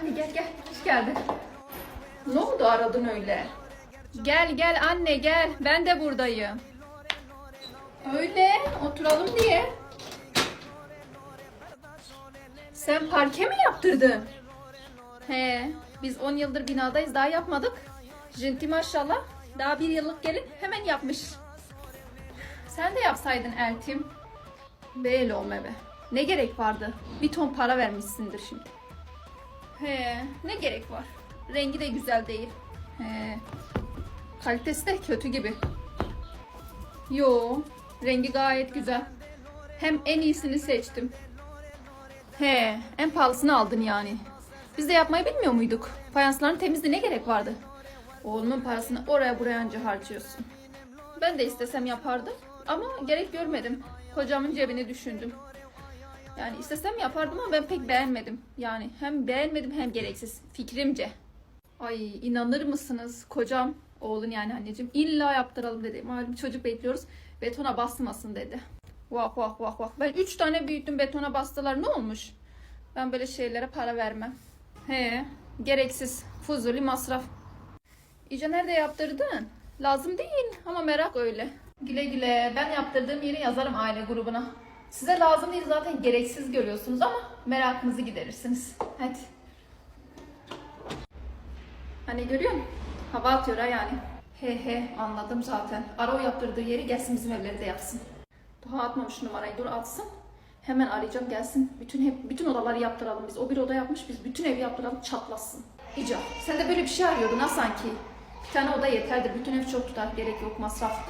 Anne gel gel. Hoş geldin. Ne oldu aradın öyle? Gel gel anne gel. Ben de buradayım. Öyle oturalım diye. Sen parke mi yaptırdın? He, biz 10 yıldır binadayız daha yapmadık. Jinti maşallah daha bir yıllık gelin hemen yapmış. Sen de yapsaydın Eltim. Böyle olma be. Ne gerek vardı? Bir ton para vermişsindir şimdi. He, ne gerek var? Rengi de güzel değil. He. Kalitesi de kötü gibi. Yo, rengi gayet güzel. Hem en iyisini seçtim. He, en pahalısını aldın yani. Biz de yapmayı bilmiyor muyduk? Fayansların temizliğine ne gerek vardı? Oğlumun parasını oraya buraya anca harcıyorsun. Ben de istesem yapardım ama gerek görmedim. Kocamın cebini düşündüm. Yani istesem yapardım ama ben pek beğenmedim. Yani hem beğenmedim hem gereksiz. Fikrimce. Ay inanır mısınız? Kocam, oğlun yani anneciğim illa yaptıralım dedi. Malum çocuk bekliyoruz. Betona basmasın dedi. Vah vah vah vah. Ben üç tane büyüttüm betona bastılar. Ne olmuş? Ben böyle şeylere para vermem. He, gereksiz. Fuzuli masraf. İyice nerede yaptırdın? Lazım değil ama merak öyle. Güle güle. Ben yaptırdığım yeri yazarım aile grubuna. Size lazım değil zaten gereksiz görüyorsunuz ama merakınızı giderirsiniz. Hadi. Hani görüyor musun? Hava atıyor ha yani. He he anladım zaten. Ara o yaptırdığı yeri gelsin bizim evlerde yapsın. Daha atmamış numarayı dur atsın. Hemen arayacağım gelsin. Bütün hep bütün odaları yaptıralım biz. O bir oda yapmış biz bütün evi yaptıralım çatlasın. İca sen de böyle bir şey arıyordun ha sanki. Bir tane oda yeterdi. Bütün ev çok tutar. Gerek yok masraf.